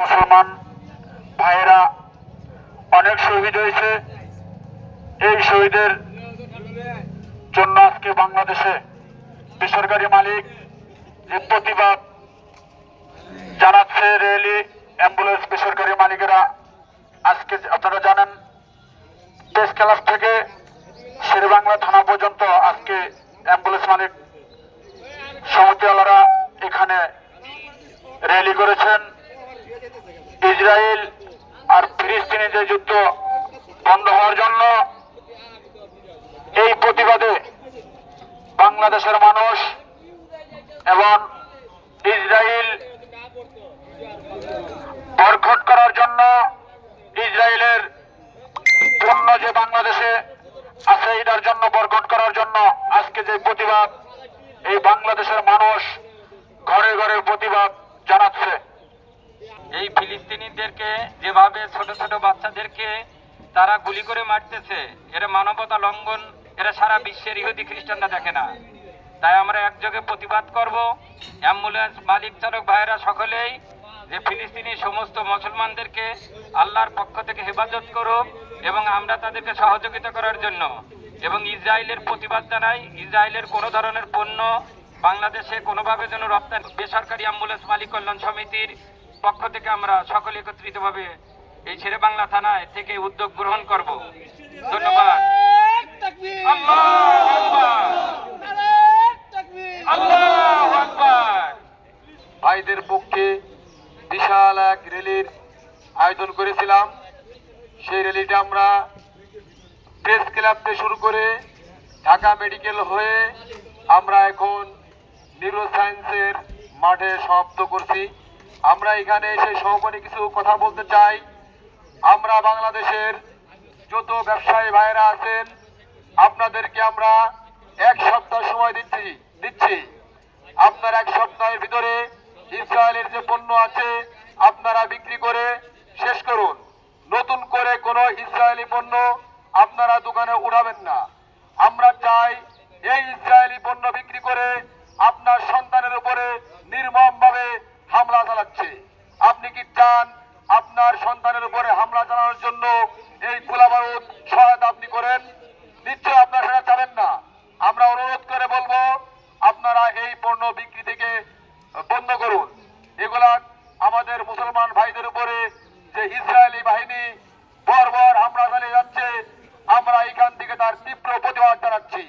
মুসলমান ভাইয়েরা, অনেক শহীদ হয়েছে। এই শহীদের জন্য আজকে বাংলাদেশে বেসরকারি মালিক যে প্রতিবাদ জানাচ্ছে রেলি, অ্যাম্বুলেন্স বেসরকারি মালিকেরা, আজকে আপনারা জানেন প্রেস ক্লাব থেকে শেরবাংলা থানা পর্যন্ত আজকে অ্যাম্বুলেন্স মালিক সমিতিওয়ালারা এখানে র্যালি করেছেন। ইসরায়েল আর ফিলিস্তিনি যে যুদ্ধ বন্ধ হওয়ার জন্য এই প্রতিবাদে বাংলাদেশের মানুষ এবং ইসরায়েল বরখট করার জন্য ইসরায়েলের পণ্য যে বাংলাদেশে আছে, এটার জন্য বরকট করার জন্য আজকে যে প্রতিবাদ, এই বাংলাদেশের মানুষ ঘরে ঘরে প্রতিবাদ জানাচ্ছে। এই ফিলিস্তিনিদেরকে যেভাবে ছোট ছোট বাচ্চাদেরকে তারা গুলি করে মারতেছে, এরা মানবতা লঙ্ঘন, এরা সারা বিশ্বের ইহুদি খ্রিস্টানরা দেখে না। তাই আমরা একযোগে প্রতিবাদ করব। অ্যাম্বুলেন্স মালিক, চালক ভাইয়েরা সকলেই যে ফিলিস্তিনি সমস্ত মুসলমানদেরকে আল্লাহর পক্ষ থেকে হেফাজত করুক এবং আমরা তাদেরকে সহযোগিতা করার জন্য। এবং ইসরায়েলের প্রতিবাদ জানাই। ইসরায়েলের কোনো ধরনের পণ্য বাংলাদেশে কোনোভাবে যেন রপ্তানি বেসরকারি অ্যাম্বুলেন্স মালিক কল্যাণ সমিতির পক্ষ থেকে আমরা সকলে একত্রিতভাবে এই ছেড়ে বাংলা থানায় থেকে উদ্যোগ গ্রহণ করব। ধন্যবাদ। ভাইদের পক্ষে বিশাল এক র্যালির আয়োজন করেছিলাম। সেই র্যালিটা আমরা প্রেস ক্লাব থেকে শুরু করে ঢাকা মেডিকেল হয়ে আমরা এখন নিউরো সায়েন্সের মাঠে সমাপ্ত করছি। আমরা এখানে এসে সহকারী কিছু কথা বলতে চাই। আমরা বাংলাদেশের যত ব্যবসায়ী ভাইয়েরা আছেন, আপনাদেরকে আমরা এক সপ্তাহ সময় দিচ্ছি দিচ্ছি। আপনার এক সপ্তাহের ভিতরে ইসরায়েলের যে পণ্য আছে, আপনারা বিক্রি করে শেষ করুন। নতুন করে কোনো ইসরায়েলি পণ্য আপনারা দোকানে উঠাবেন না। আমরা চাই এই ইসরায়েলি পণ্য বিক্রি করে আপনার সন্তানের উপরে হামলা চালাচ্ছে আপনি কি চান আপনার সন্তানের উপরে হামলা চালানোর জন্য এই গোলাবারুদ সহায়তা আপনি করেন? নিশ্চয় আপনার সেটা চাবেন না। আমরা অনুরোধ করে বলব, আপনারা এই পণ্য বিক্রি থেকে বন্ধ করুন। এগুলা আমাদের মুসলমান ভাইদের উপরে যে ইসরায়েলি বাহিনী বরবর হামলা চালিয়ে যাচ্ছে, আমরা এখান থেকে তার তীব্র প্রতিবাদ জানাচ্ছি।